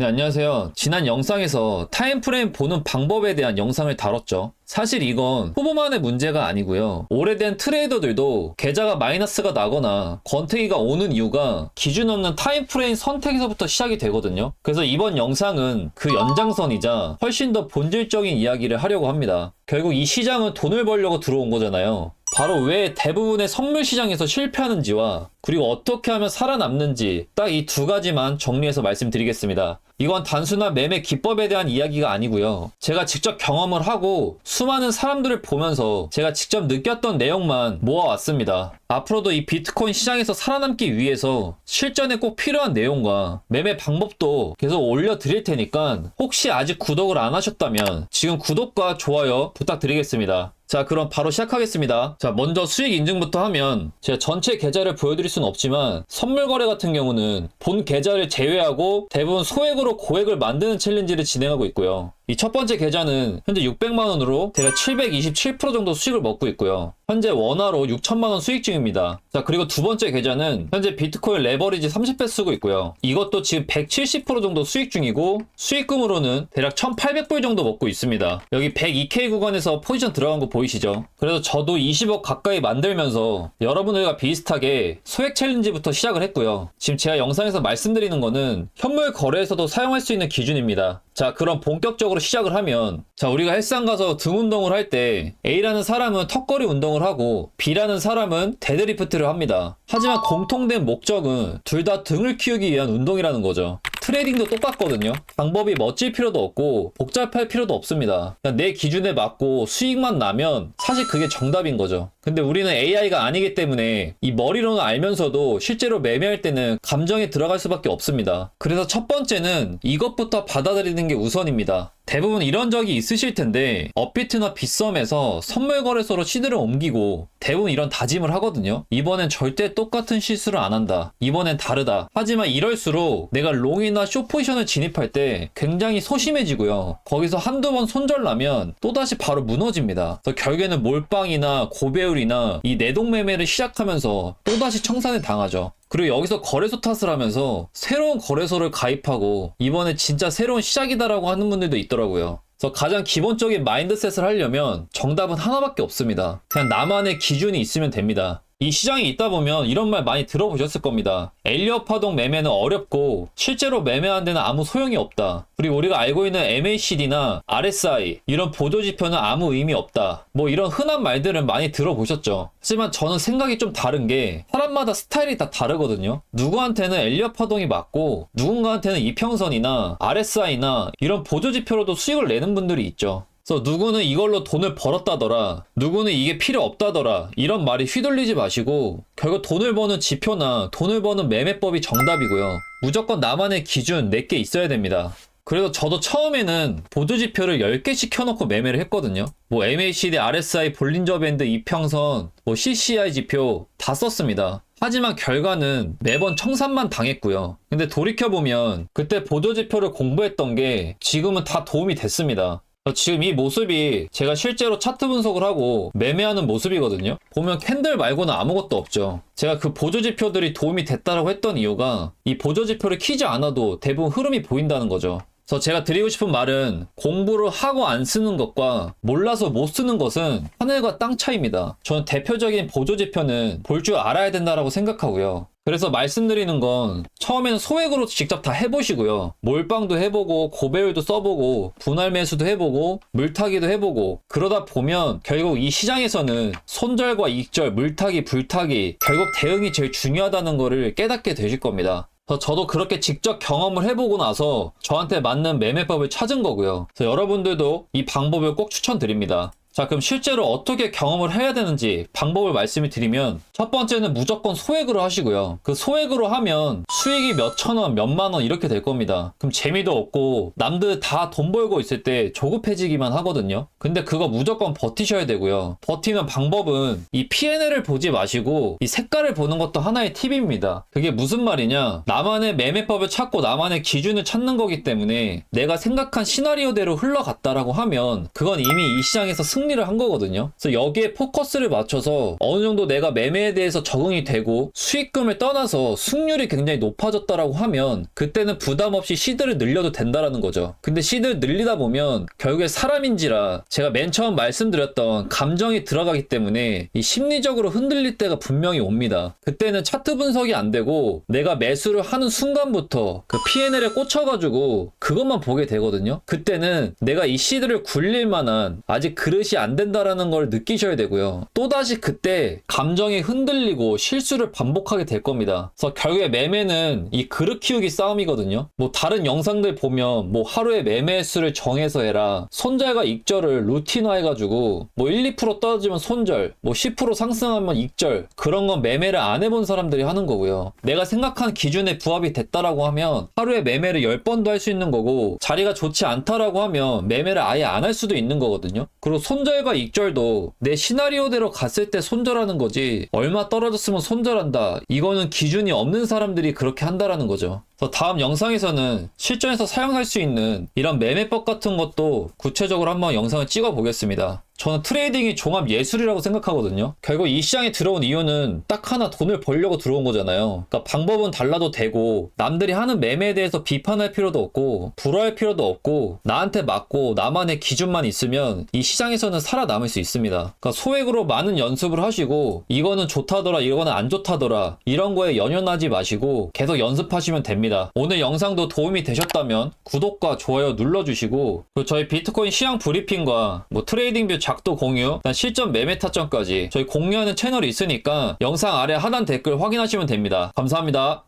네, 안녕하세요. 지난 영상에서 타임프레임 보는 방법에 대한 영상을 다뤘죠. 사실 이건 후보만의 문제가 아니고요. 오래된 트레이더들도 계좌가 마이너스가 나거나 권태기가 오는 이유가 기준 없는 타임프레임 선택에서부터 시작이 되거든요. 그래서 이번 영상은 그 연장선이자 훨씬 더 본질적인 이야기를 하려고 합니다. 결국 이 시장은 돈을 벌려고 들어온 거잖아요. 바로 왜 대부분의 선물 시장에서 실패하는지와 그리고 어떻게 하면 살아남는지 딱 이 두 가지만 정리해서 말씀드리겠습니다. 이건 단순한 매매 기법에 대한 이야기가 아니고요. 제가 직접 경험을 하고 수많은 사람들을 보면서 제가 직접 느꼈던 내용만 모아왔습니다. 앞으로도 이 비트코인 시장에서 살아남기 위해서 실전에 꼭 필요한 내용과 매매 방법도 계속 올려드릴 테니까 혹시 아직 구독을 안 하셨다면 지금 구독과 좋아요 부탁드리겠습니다. 자, 그럼 바로 시작하겠습니다. 자, 먼저 수익 인증부터 하면 제가 전체 계좌를 보여드릴 수는 없지만 선물 거래 같은 경우는 본 계좌를 제외하고 대부분 소액으로 고액을 만드는 챌린지를 진행하고 있고요. 이 첫 번째 계좌는 현재 600만 원으로 대략 727% 정도 수익을 먹고 있고요. 현재 원화로 6천만 원 수익 중입니다. 자, 그리고 두 번째 계좌는 현재 비트코인 레버리지 30배 쓰고 있고요. 이것도 지금 170% 정도 수익 중이고 수익금으로는 대략 1,800불 정도 먹고 있습니다. 여기 102K 구간에서 포지션 들어간 거 보이시죠? 그래서 저도 20억 가까이 만들면서 여러분들과 비슷하게 소액 챌린지부터 시작을 했고요. 지금 제가 영상에서 말씀드리는 거는 현물 거래에서도 사용할 수 있는 기준입니다. 자, 그럼 본격적으로 시작을 하면, 자, 우리가 헬스장 가서 등 운동을 할 때, A라는 사람은 턱걸이 운동을 하고, B라는 사람은 데드리프트를 합니다. 하지만 공통된 목적은 둘 다 등을 키우기 위한 운동이라는 거죠. 트레이딩도 똑같거든요. 방법이 멋질 필요도 없고, 복잡할 필요도 없습니다. 내 기준에 맞고 수익만 나면 사실 그게 정답인 거죠. 근데 우리는 AI가 아니기 때문에 이 머리로는 알면서도 실제로 매매할 때는 감정에 들어갈 수밖에 없습니다. 그래서 첫 번째는 이것부터 받아들이는 게 우선입니다. 대부분 이런 적이 있으실 텐데 업비트나 빗썸에서 선물 거래소로 시드를 옮기고 대부분 이런 다짐을 하거든요. 이번엔 절대 똑같은 실수를 안 한다. 이번엔 다르다. 하지만 이럴수록 내가 롱이나 쇼 포지션을 진입할 때 굉장히 소심해지고요. 거기서 한두 번 손절나면 또다시 바로 무너집니다. 그래서 결국에는 몰빵이나 고배율이나 이 내동매매를 시작하면서 또다시 청산에 당하죠. 그리고 여기서 거래소 탓을 하면서 새로운 거래소를 가입하고 이번에 진짜 새로운 시작이다라고 하는 분들도 있더라고요. 그래서 가장 기본적인 마인드셋을 하려면 정답은 하나밖에 없습니다. 그냥 나만의 기준이 있으면 됩니다. 이 시장에 있다 보면 이런 말 많이 들어보셨을 겁니다. 엘리엇 파동 매매는 어렵고 실제로 매매하는 데는 아무 소용이 없다. 그리고 우리가 알고 있는 MACD나 RSI 이런 보조 지표는 아무 의미 없다. 뭐 이런 흔한 말들은 많이 들어보셨죠. 하지만 저는 생각이 좀 다른 게 사람마다 스타일이 다 다르거든요. 누구한테는 엘리엇 파동이 맞고 누군가한테는 이평선이나 RSI나 이런 보조 지표로도 수익을 내는 분들이 있죠. 그래서 누구는 이걸로 돈을 벌었다더라, 누구는 이게 필요 없다더라, 이런 말이 휘둘리지 마시고, 결국 돈을 버는 지표나 돈을 버는 매매법이 정답이고요. 무조건 나만의 기준 내게 있어야 됩니다. 그래서 저도 처음에는 보조 지표를 10개씩 켜놓고 매매를 했거든요. 뭐 MACD, RSI, 볼린저 밴드, 이평선, 뭐 CCI 지표 다 썼습니다. 하지만 결과는 매번 청산만 당했고요. 근데 돌이켜보면 그때 보조 지표를 공부했던 게 지금은 다 도움이 됐습니다. 지금 이 모습이 제가 실제로 차트 분석을 하고 매매하는 모습이거든요. 보면 캔들 말고는 아무것도 없죠. 제가 그 보조지표들이 도움이 됐다라고 했던 이유가 이 보조지표를 키지 않아도 대부분 흐름이 보인다는 거죠. 그래서 제가 드리고 싶은 말은 공부를 하고 안 쓰는 것과 몰라서 못 쓰는 것은 하늘과 땅 차이입니다. 저는 대표적인 보조지표는 볼 줄 알아야 된다라고 생각하고요. 그래서 말씀드리는 건 처음에는 소액으로 직접 다 해보시고요. 몰빵도 해보고 고배율도 써보고 분할 매수도 해보고 물타기도 해보고 그러다 보면 결국 이 시장에서는 손절과 익절, 물타기, 불타기 결국 대응이 제일 중요하다는 거를 깨닫게 되실 겁니다. 저도 그렇게 직접 경험을 해보고 나서 저한테 맞는 매매법을 찾은 거고요. 그래서 여러분들도 이 방법을 꼭 추천드립니다. 자, 그럼 실제로 어떻게 경험을 해야 되는지 방법을 말씀을 드리면 첫 번째는 무조건 소액으로 하시고요. 그 소액으로 하면 수익이 몇천 원, 몇만 원 이렇게 될 겁니다. 그럼 재미도 없고 남들 다 돈 벌고 있을 때 조급해지기만 하거든요. 근데 그거 무조건 버티셔야 되고요. 버티는 방법은 이 P&L을 보지 마시고 이 색깔을 보는 것도 하나의 팁입니다. 그게 무슨 말이냐? 나만의 매매법을 찾고 나만의 기준을 찾는 거기 때문에 내가 생각한 시나리오대로 흘러갔다라고 하면 그건 이미 이 시장에서 승 승리를 한 거거든요. 그래서 여기에 포커스를 맞춰서 어느 정도 내가 매매에 대해서 적응이 되고 수익금을 떠나서 승률이 굉장히 높아졌다라고 하면 그때는 부담 없이 시드를 늘려도 된다라는 거죠. 근데 시드를 늘리다 보면 결국에 사람인지라 제가 맨 처음 말씀드렸던 감정이 들어가기 때문에 이 심리적으로 흔들릴 때가 분명히 옵니다. 그때는 차트 분석이 안 되고 내가 매수를 하는 순간부터 그 P&L에 꽂혀가지고 그것만 보게 되거든요. 그때는 내가 이 시드를 굴릴 만한 아직 그릇이 안 된다라는 걸 느끼셔야 되고요. 또다시 그때 감정이 흔들리고 실수를 반복하게 될 겁니다. 그래서 결국에 매매는 이 그릇 키우기 싸움이거든요. 뭐 다른 영상들 보면 뭐 하루에 매매 수를 정해서 해라. 손절과 익절을 루틴화 해가지고 뭐 1, 2% 떨어지면 손절, 뭐 10% 상승하면 익절 그런 건 매매를 안 해본 사람들이 하는 거고요. 내가 생각한 기준에 부합이 됐다라고 하면 하루에 매매를 10번도 할 수 있는 거고 자리가 좋지 않다라고 하면 매매를 아예 안 할 수도 있는 거거든요. 그리고 손절과 익절도 내 시나리오대로 갔을 때 손절하는 거지 얼마 떨어졌으면 손절한다. 이거는 기준이 없는 사람들이 그렇게 한다라는 거죠. 다음 영상에서는 실전에서 사용할 수 있는 이런 매매법 같은 것도 구체적으로 한번 영상을 찍어 보겠습니다. 저는 트레이딩이 종합 예술이라고 생각하거든요. 결국 이 시장에 들어온 이유는 딱 하나 돈을 벌려고 들어온 거잖아요. 그러니까 방법은 달라도 되고 남들이 하는 매매에 대해서 비판할 필요도 없고 불화할 필요도 없고 나한테 맞고 나만의 기준만 있으면 이 시장에서는 살아남을 수 있습니다. 그러니까 소액으로 많은 연습을 하시고 이거는 좋다더라 이거는 안 좋다더라 이런 거에 연연하지 마시고 계속 연습하시면 됩니다. 오늘 영상도 도움이 되셨다면 구독과 좋아요 눌러주시고 저희 비트코인 시황 브리핑과 뭐 트레이딩 뷰 작도 공유, 실전 매매 타점까지 저희 공유하는 채널이 있으니까 영상 아래 하단 댓글 확인하시면 됩니다. 감사합니다.